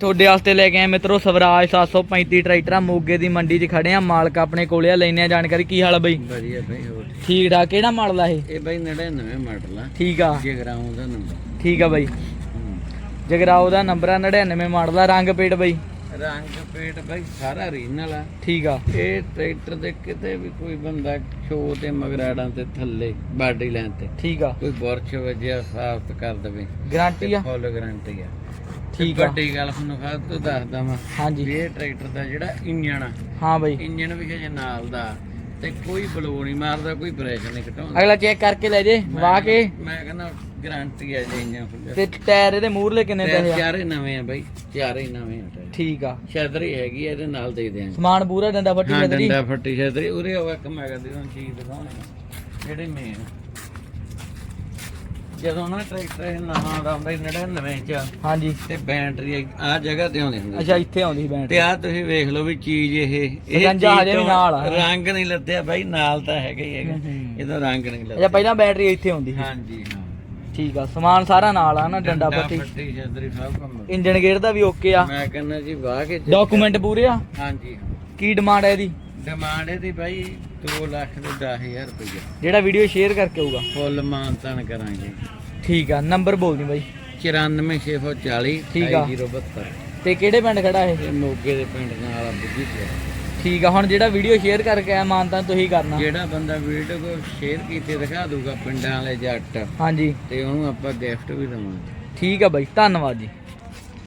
ਤੁਹਾਡੇ ਵਾਸਤੇ ਲੈ ਕੇ ਆਏ ਮਿੱਤਰੋ ਸਵਰਾਜ 735 ਟਰੈਕਟਰਾਂ ਮੋਗੇ ਦੀ ਮੰਡੀ 'ਚ ਖੜੇ ਆ ਮਾਲਕ ਆਪਣੇ ਕੋਲੇ ਆ ਲੈਨੇ ਆ ਜਾਣਕਾਰੀ। ਕੀ ਹਾਲ ਆ ਬਈ? ਵਧੀਆ ਬਈ ਹੋਰ ਠੀਕ। ਠਾਕ ਕਿਹੜਾ ਮਾਡਲ ਆ ਇਹ? ਇਹ ਬਈ 99 ਮਾਡਲ ਆ। ਠੀਕ ਆ। ਜਗਰਾਉਂ ਦਾ ਨੰਬਰ। ਠੀਕ ਆ ਬਈ। ਜਗਰਾਓ ਦਾ ਨੰਬਰ ਆ 99 ਮਾਡਲ ਆ ਰੰਗ ਪੇਟ ਬਈ? ਰੰਗ ਪੇਟ ਬਈ ਸਾਰਾ ਰੀਨਲ ਆ। ਠੀਕ ਆ। ਇਹ ਟਰੈਕਟਰ ਦੇ ਕਿਤੇ ਵੀ ਕੋਈ ਬੰਦਾ ਸ਼ੋ ਤੇ ਮਗਰਾੜਾਂ ਤੇ ਥੱਲੇ ਬਾਡੀ ਲਾਈਨ ਤੇ ਠੀਕ ਆ। ਕੋਈ ਬੁਰਸ਼ ਵਜਿਆ ਸਾਫ਼ ਕਰ ਦਵੇ। ਗਾਰੰਟੀ ਆ? ਫੁੱਲ ਗਾਰੰਟੀ ਆ। ਠੀਕ ਆ। ਵੱਡੀ ਗੱਲ ਤੁਹਾਨੂੰ ਖਾਸ ਤੋਂ ਦੱਸਦਾ ਮੈਂ। ਵੀ ਹਾਂਜੀ। ਇਹ ਟਰੈਕਟਰ ਦਾ ਜਿਹੜਾ ਇੰਜਣ ਆ ਹਾਂ ਬਈ। ਇੰਜਣ ਵੀ ਹਜੇ ਨਾਲ ਦਾ ਤੇ ਕੋਈ ਬਲੋ ਨਹੀਂ ਮਾਰਦਾ ਕੋਈ ਪ੍ਰੈਸ਼ਰ ਨਹੀਂ ਘਟਾਉਂਦਾ। ਅਗਲਾ ਚੈੱਕ ਕਰਕੇ ਲੈ ਜੇ ਵਾਹ ਕੇ। ਮੈਂ ਕਹਿੰਦਾ ਗਾਰੰਟੀ ਆ ਜੇ ਇੰਜਣ ਖੁੱਲਿਆ ਤੇ ਟਾਇਰ ਇਹਦੇ ਮੂਹਰਲੇ ਕਿੰਨੇ ਪੈਸੇ ਆ? ਚਾਰੇ ਨਵੇਂ ਆ ਬਾਈ ਚਾਰੇ ਨਵੇਂ ਆ ਟਾਇਰ ਠੀਕ ਆ। ਛਤਰੀ ਹੈਗੀ ਆ, ਇਹਦੇ ਨਾਲ ਦੇ ਦਿਆਂਗੇ। ਸਮਾਨ ਪੂਰਾ ਡੰਡਾ ਫੱਟੀ ਹਾਂ ਡੰਡਾ ਫੱਟੀ ਛਤਰੀ ਉਰੇ ਉਹ ਇੱਕ ਮੈਂ ਕਹਿੰਦੀ ਤੁਹਾਨੂੰ ਚੀਜ਼ ਦਿਖਾਉਣੀ ਜਿਹੜੇ ਮੇਨ ਜਦੋਂ ਨਾ ਟਰੈਕਟਰ ਨਵਾਂ ਦਾ ਹੁੰਦਾ 99 ਚ ਹਾਂਜੀ। ਤੇ ਬੈਟਰੀ ਆ ਜਗ੍ਹਾ ਤੇ ਆਉਂਦੀ ਹੁੰਦੀ ਅੱਛਾ ਇੱਥੇ ਆਉਂਦੀ ਸੀ ਬੈਂਡ ਤੇ ਆ ਤੁਸੀਂ ਵੇਖ ਲਓ ਵੀ ਚੀਜ਼ ਇਹ ਇਹ ਸਕੰਜਾ ਚੀਜ਼ ਹਜੇ ਵੀ ਤੋਂ ਨਾਲ ਆ। ਰੰਗ ਨਹੀਂ ਲੱਦਿਆ ਬਾਈ ਨਾਲ ਤਾਂ ਹੈਗਾ ਹੀ ਹੈਗਾ। ਇਹਦਾ ਰੰਗ ਨਹੀਂ ਅੱਛਾ ਲੱਦਿਆ ਪਹਿਲਾਂ ਬੈਟਰੀ ਇੱਥੇ ਆਉਂਦੀ ਸੀ। ਹਾਂਜੀ ਹਾਂ। ਠੀਕ ਆ ਸਮਾਨ ਸਾਰਾ ਨਾਲ ਆ ਨਾ ਡੰਡਾ ਪੱਟੀ। ਇੰਜਨ ਗੇਅਰ ਦਾ ਵੀ ਓਕੇ ਆ। ਮੈਂ ਕਹਿੰਦਾ ਜੀ ਵਾਹ ਕੇ ਡਾਕੂਮੈਂਟ ਪੂਰੇ ਆ? ਹਾਂਜੀ ਕੀ ਡਿਮਾਂਡ ਹੈ ਇਹਦੀ? ਡਿਮਾਂਡ ਇਹਦੀ ਬਾਈ 2 ਲੱਖ ਤੇ 10000 ਰੁਪਏ ਜਿਹੜਾ ਵੀਡੀਓ ਸ਼ੇਅਰ ਕਰਕੇ ਆਊਗਾ? ਫੁੱਲ ਮਾਨਤਾਨ ਕਰਾਂਗੇ। ਠੀਕ ਆ ਨੰਬਰ ਬੋਲ ਦੀ ਬਾਈ। 94640 ਠੀਕ ਆ। 072 ਤੇ ਕਿਹੜੇ ਪਿੰਡ ਖੜਾ ਇਹ? ਇਹ ਮੋਗੇ ਦੇ ਪਿੰਡ ਨਾਲ ਆ ਬੁੱਢੀ ਪਿਆ। ਠੀਕ ਆ ਹੁਣ ਜਿਹੜਾ ਵੀਡੀਓ ਸ਼ੇਅਰ ਕਰਕੇ ਆਇਆ ਮਾਨਤਾ ਤੁਸੀਂ ਕਰਨਾ। ਜਿਹੜਾ ਬੰਦਾ ਵੀਡੀਓ ਕੋ ਸ਼ੇਅਰ ਕੀਤੇ ਦਿਖਾ ਦੂਗਾ ਪਿੰਡਾਂ ਵਾਲੇ ਜੱਟ। ਹਾਂਜੀ। ਤੇ ਉਹਨੂੰ ਆਪਾਂ ਗਿਫਟ ਵੀ ਦਵਾਂਗੇ। ਠੀਕ ਆ ਬਾਈ ਧੰਨਵਾਦ ਜੀ।